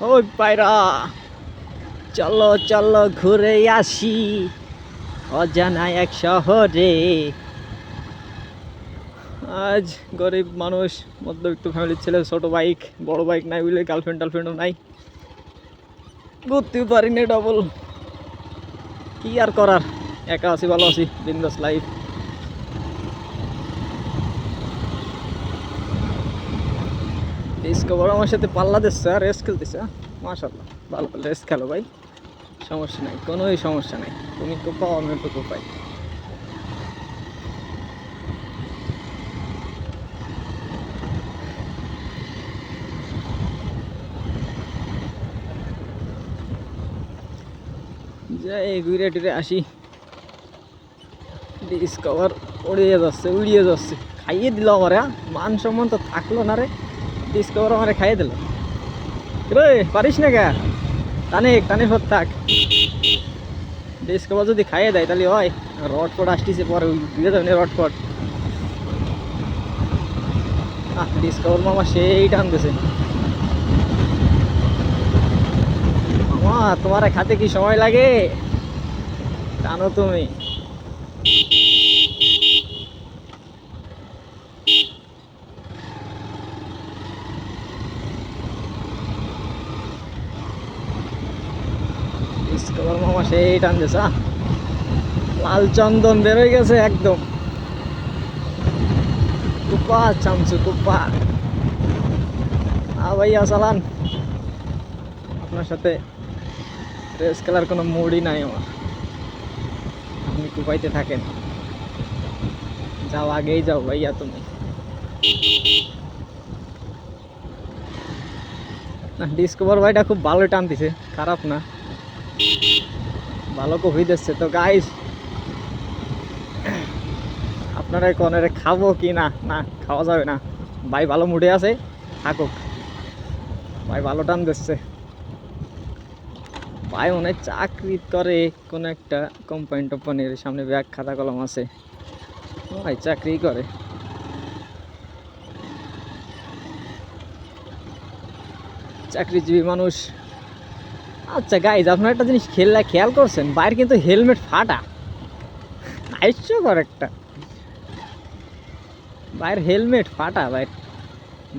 ওই পায়রা। চলো চলো ঘুরে আসি অজানা এক শহরে। আজ গরিব মানুষ, মধ্যবিত্ত ফ্যামিলির ছেলে, ছোট বাইক বড় বাইক নাই বুঝলে গার্লফ্রেন্ড টার্লফ্রেন্ডও নাই। ঘুরতেও পারি ডবল কি আর করার? একা আছি, ভালো আছি, বিন্দাস লাইফ ডিসকভার আমার সাথে পাল্লা দিচ্ছে রেস খেলতেছে মাশাল্লাহ ভালো রেস খেলো ভাই। সমস্যা নাই, কোনোই সমস্যা নাই। তুমি কোপাও আমি তো কোপাই যাই, ঘুরে টুরে আসি। ডিসকভার উড়িয়ে যাচ্ছে উড়িয়ে যাচ্ছে। খাইয়ে দিল আমার মান সম্মান তো থাকল না রে। ডিসকভার আমারে খাইয়ে দিল। রে পারিস না কে? টানে টানে সব থাক। ডিসকভার যদি খাইয়ে দেয়, তাহলে হয় রড ফট আসতেছে পরে দিয়ে যাবে রড ফট আহ ডিসকভার মামা সেই টান দিছে মামা, তোমার খাতে কি সময় লাগে? টানো তুমি। ডিসকভার মামা সেই টান দিছে লাল চন্দন বেরোয় গেছে একদম কুপা চামচু কুপা আ ভাইয়া চালান আপনার সাথে রেস খেলার কোনো মুডই নাই আমার আপনি কুপাইতে থাকেন যাও আগেই যাও ভাইয়া তুমি না ডিসকভার ভাইটা খুব ভালো টান দিছে, খারাপ না। ভালো কফি দিচ্ছে তো গাইস আপনারা কনের খাব কি না? না, খাওয়া যাবে না। ভাই ভালো মুডে আছে, থাকুক। ভাই ভালো টান দিচ্ছে। ভাই মনে চাকরি করে, কোনো একটা কোম্পানি টোম্পানির সামনে ব্যাগ, খাতা, কলম আছে। ভাই চাকরি করে। চাকরিজীবী মানুষ। আচ্ছা গাইজ আপনার একটা জিনিস খেয়াল খেয়াল করছেন, বাইরে কিন্তু হেলমেট ফাটা। হাস্যকর একটা। বাইরের হেলমেট ফাটা বাইর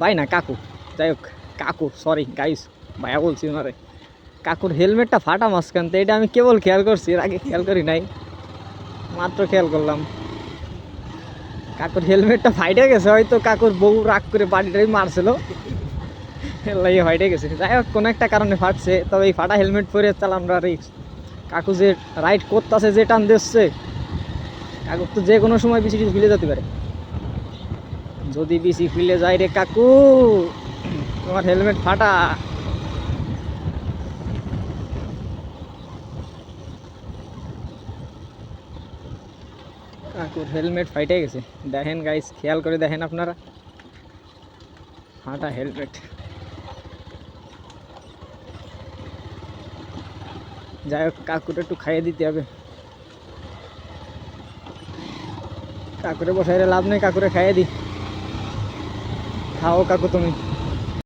ভাই না, কাকু। যাই হোক, কাকু সরি গাইস ভাইয়া বলছি ওনারে কাকুর হেলমেটটা ফাটা মাঝখান তো এটা আমি কেবল খেয়াল করছি, এর আগে খেয়াল করি নাই। মাত্র খেয়াল করলাম। কাকুর হেলমেটটা ফাইটে গেছে, হয়তো কাকুর বউ রাগ করে বাড়িটাই মারছিল। লাগে ফাইটে গেছে। যাই হোক কোনো একটা কারণে ফাটছে, তবে এই ফাটা হেলমেট পরে চালানোটা রিক্স কাকু যে রাইড করতেছে, যে টান দিচ্ছে কাকুর তো যে কোনো সময় বিসি টিসি ফিলে যেতে পারে। যদি বিসি ফিলে যায় রে কাকু, তোমার হেলমেট ফাটা। কাকুর হেলমেট ফাইটে গেছে। দেখেন গাইস খেয়াল করে দেখেন আপনারা। ফাটা হেলমেট। যাই হোক কাকুটা একটু খাইয়ে দিতে হবে। কাকুরে বসাইলে লাভ নেই, কাকুরে খাইয়ে দি। খাও কাকু তুমি।